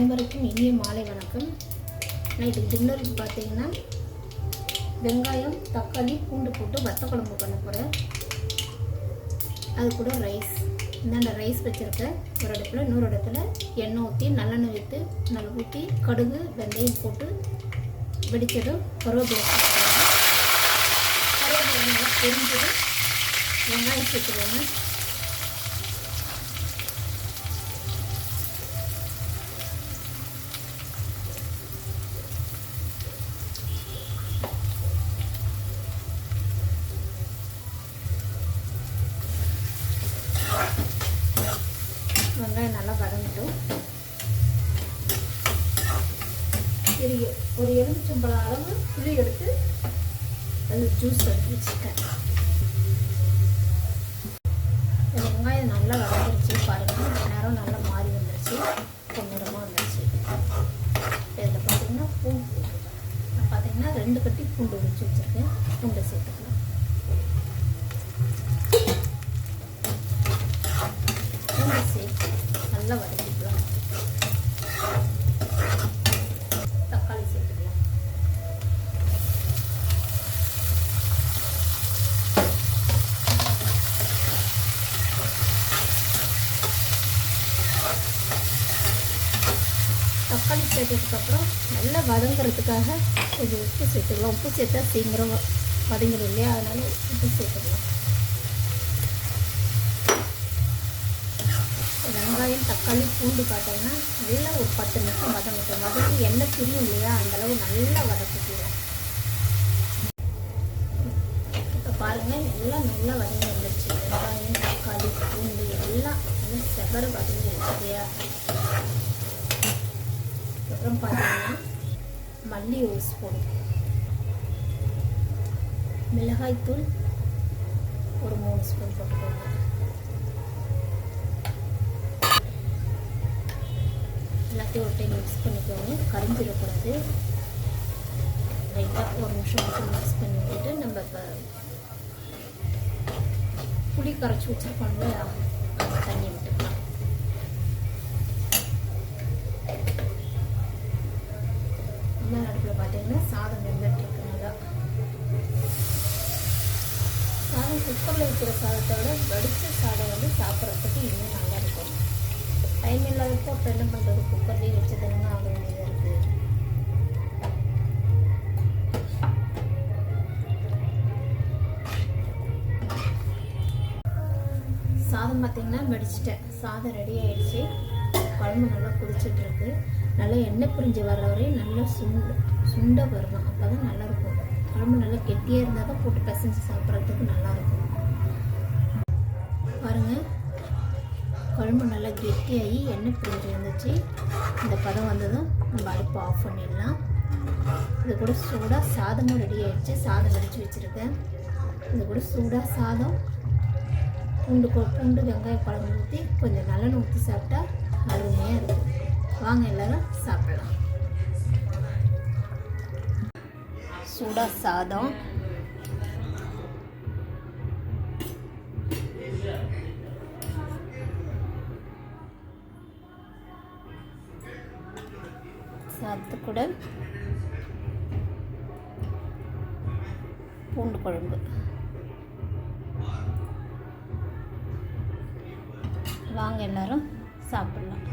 அனைவருக்கும் இனிய மாலை வணக்கம். நைட்டுக்கு டின்னருக்கு பார்த்தீங்கன்னா வெங்காயம் தக்காளி பூண்டு போட்டு வத்த குழம்பு பண்ண போகிறேன் அது கூட ரைஸ் இந்தாண்ட ரைஸ் வச்சுருக்கேன். ஒரு இடத்துல இன்னொரு இடத்துல எண்ணெய் ஊற்றி நல்லெண்ணெய் விற்று நல்லா ஊற்றி கடுகு வெந்தயம் போட்டு வெடிச்சதும் கருவேப்பிலை கருவேப்பிலை நல்லா பொரிஞ்சதும் வெங்காயம் சேர்த்துக்கோங்க. வெங்காயம் நல்லா வதங்கட்டும் இது ஒரு எலுமிச்சம்பழம் அளவு புளி எடுத்து அது ஜூஸ் எடுத்து வச்சுருக்கேன். வெங்காயம் நல்லா வளர்ந்துருச்சு பாருங்கள் நேரம் நல்லா மாறி வந்துருச்சு. பொன்னிறமாக வந்துருச்சு. இதில் பார்த்தீங்கன்னா பூண்டு போட்டுருக்கேன். பார்த்தீங்கன்னா ரெண்டு கட்டி பூண்டு உரிச்சு வச்சுருக்கேன். பூண்டை சேர்த்துக்கலாம் பூண்டை சேர்த்து நல்லா வதக்கிக்கலாம் தக்காளி சேர்த்துக்கலாம் தக்காளி சேர்த்ததுக்கப்புறம் நல்லா வதங்குறதுக்காக கொஞ்சம் உப்பு சேர்த்துக்கலாம் உப்பு சேர்த்தா சீக்கிரம் வதங்கிடும் இல்லையா அதனால உப்பு சேர்த்துக்கலாம் வெங்காயம் தக்காளி பூண்டு பார்த்தோம்னா நல்லா ஒரு பத்து நிமிஷம் வதங்கட்டும் வதக்கி எண்ணெய் பிரியும் இல்லையா? அந்தளவு நல்லா வதக்கிக்கலாம் இப்போ பாருங்கள் எல்லாம் நல்லா வதங்கி வந்துருச்சு. வெங்காயம் தக்காளி பூண்டு எல்லாம் நல்லா செவர வதங்கி இல்லையா? அப்புறம் பார்த்தீங்கன்னா மல்லி ஒரு ஸ்பூன் மிளகாய்த்தூள் ஒரு மூணு ஸ்பூன் போட்டுக்கோங்க. எல்லாத்தையும் ஒரு டைம் மிக்ஸ் பண்ணிக்கோங்க. கரைஞ்சிடக்கூடாது. லைட்டாக ஒரு நிமிஷம் மட்டும் மிக்ஸ் பண்ணி விட்டுட்டு நம்ம இப்போ புளி கரைச்சி வச்சுருக்கோம்ல அந்த தண்ணி விட்டுக்கலாம். இந்த அடுப்பில் பார்த்தீங்கன்னா சாதம் வெந்துட்டுருக்கு நல்லா சாதம் குக்கரில் வைக்கிற சாதத்தை விட வடித்த சாதம் வந்து சாப்பிட்றதுக்கு இன்னும் நல்லா டைம் இல்லாதப்போ அப்புறம் என்ன பண்ணுறது குக்கர்லேயே வச்சு தானே ஆக வேண்டியதாக இருக்குது சாதம் பார்த்தீங்கன்னா வெடிச்சிட்டேன். சாதம் ரெடி ஆயிடுச்சு. குழம்பு நல்லா குடிச்சிட்ருக்கு நல்லா எண்ணெய் பிரிஞ்சு வர்ற வரையும் நல்லா சுண்ட சுண்ட வரணும். அப்போ தான் நல்லாயிருக்கும் குழம்பு நல்லா கெட்டியாக இருந்தால் தான் போட்டு பிசைஞ்சு சாப்பிட்றது. கெட்டியாகி எண்ணெய் பிரிஞ்சு வந்துச்சு இந்த பதம் வந்ததும் நம்ம அடுப்பு ஆஃப் பண்ணிடலாம். இது கூட சூடாக சாதமும் ரெடி ஆகிடுச்சு சாதம் வடித்து வச்சுருக்கேன். இது கூட சூடாக சாதம். பூண்டு கொ- பூண்டு வெங்காய குழம்பு ஊற்றி கொஞ்சம் நல்லெண்ணெய் ஊற்றி சாப்பிட்டா அருமையாக இருக்கும். வாங்க எல்லோரும் சாப்பிடலாம். சூடாக சாதம். சாதத்து கூட பூண்டு குழம்பு. வாங்க எல்லாரும் சாப்பிடலாம்.